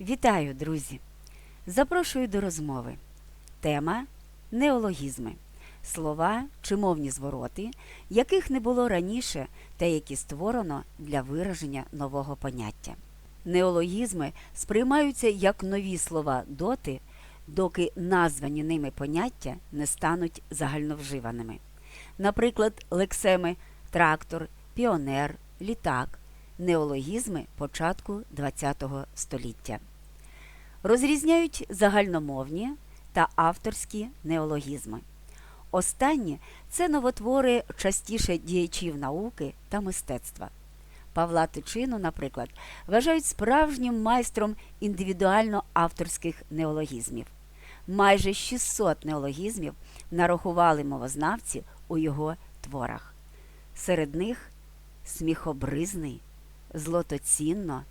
Вітаю, друзі! Запрошую до розмови. Тема неологізми. Слова чи мовні звороти, яких не було раніше та які створено для вираження нового поняття. Неологізми сприймаються як нові слова доти, доки названі ними поняття не стануть загальновживаними. Наприклад, лексеми трактор, піонер, літак неологізми початку ХХ століття. Розрізняють загальномовні та авторські неологізми. Останні це новотвори частіше діячів науки та мистецтва. Павла Тичину, наприклад, вважають справжнім майстром індивідуально авторських неологізмів. Майже 600 неологізмів нарахували мовознавці у його творах. Серед них сміхобризний, злотоцінно,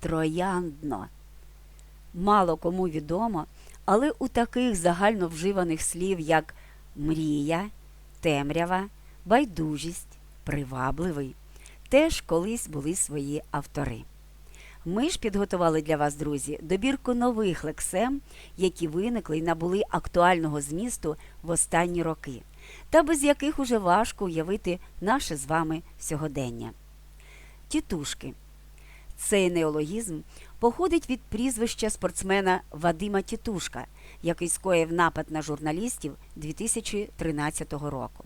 трояндно. Мало кому відомо, але у таких загально вживаних слів, як мрія, темрява, байдужість, привабливий, теж колись були свої автори. Ми ж підготували для вас, друзі, добірку нових лексем, які виникли і набули актуального змісту в останні роки, та без яких уже важко уявити наше з вами сьогодення. Тітушки. Цей неологізм походить від прізвища спортсмена Вадима Тітушка, який скоїв напад на журналістів 2013 року.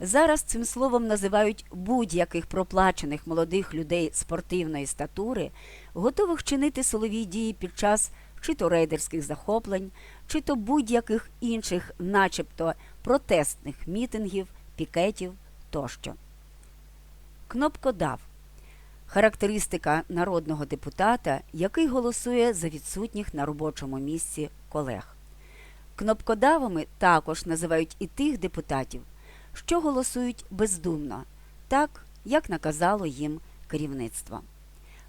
Зараз цим словом називають будь-яких проплачених молодих людей спортивної статури, готових чинити силові дії під час чи то рейдерських захоплень, чи то будь-яких інших, начебто протестних мітингів, пікетів тощо. Кнопкодав характеристика народного депутата, який голосує за відсутніх на робочому місці колег. Кнопкодавами також називають і тих депутатів, що голосують бездумно, так як наказало їм керівництво.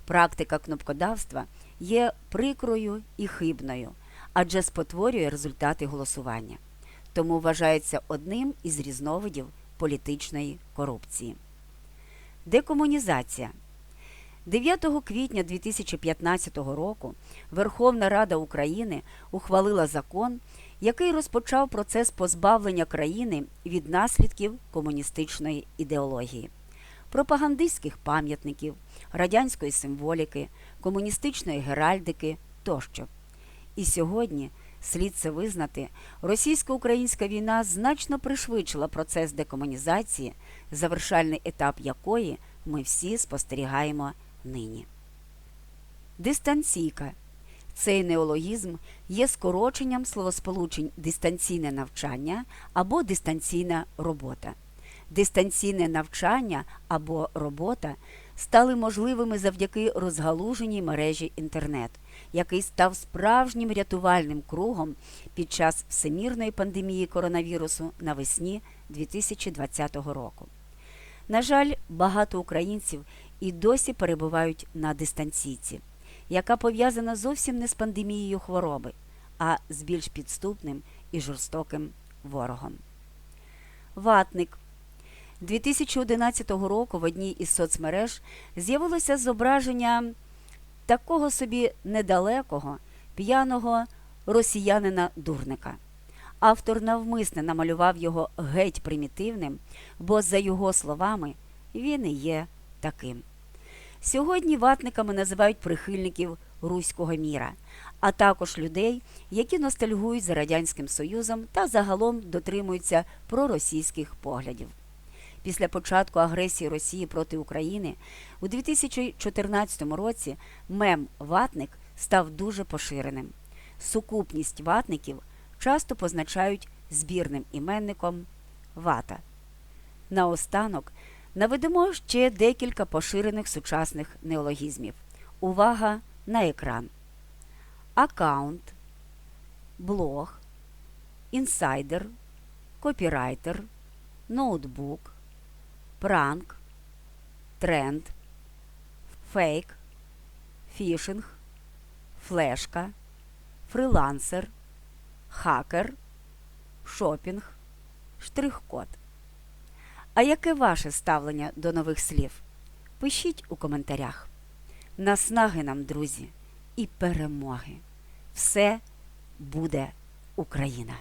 Практика кнопкодавства є прикрою і хибною, адже спотворює результати голосування, тому вважається одним із різновидів політичної корупції. Декомунізація 9 квітня 2015 року Верховна Рада України ухвалила закон, який розпочав процес позбавлення країни від наслідків комуністичної ідеології, пропагандистських пам'ятників, радянської символіки, комуністичної геральдики тощо. І сьогодні, слід це визнати, російсько-українська війна значно пришвидшила процес декомунізації, завершальний етап якої ми всі спостерігаємо нині. Дистанційка. Цей неологізм є скороченням словосполучень дистанційне навчання або дистанційна робота. Дистанційне навчання або робота стали можливими завдяки розгалуженій мережі інтернет, який став справжнім рятувальним кругом під час всемірної пандемії коронавірусу навесні 2020 року. На жаль, багато українців і досі перебувають на дистанційці, яка пов'язана зовсім не з пандемією хвороби, а з більш підступним і жорстоким ворогом. Ватник 2011 року в одній із соцмереж з'явилося зображення такого собі недалекого п'яного росіянина-дурника. Автор навмисне намалював його геть примітивним, бо, за його словами, він і є таким. Сьогодні ватниками називають прихильників руського міра, а також людей, які ностальгують за Радянським Союзом та загалом дотримуються проросійських поглядів. Після початку агресії Росії проти України у 2014 році мем ватник став дуже поширеним. Сукупність ватників часто позначають збірним іменником вата. Наостанок наведемо ще декілька поширених сучасних неологізмів. Увага на екран. Аккаунт, блог, інсайдер, копірайтер, ноутбук, пранк, тренд, фейк, фішинг, флешка, фрилансер, хакер, шопінг, штрих-код. А яке ваше ставлення до нових слів? Пишіть у коментарях. Наснаги нам, друзі, і перемоги. Все буде Україна!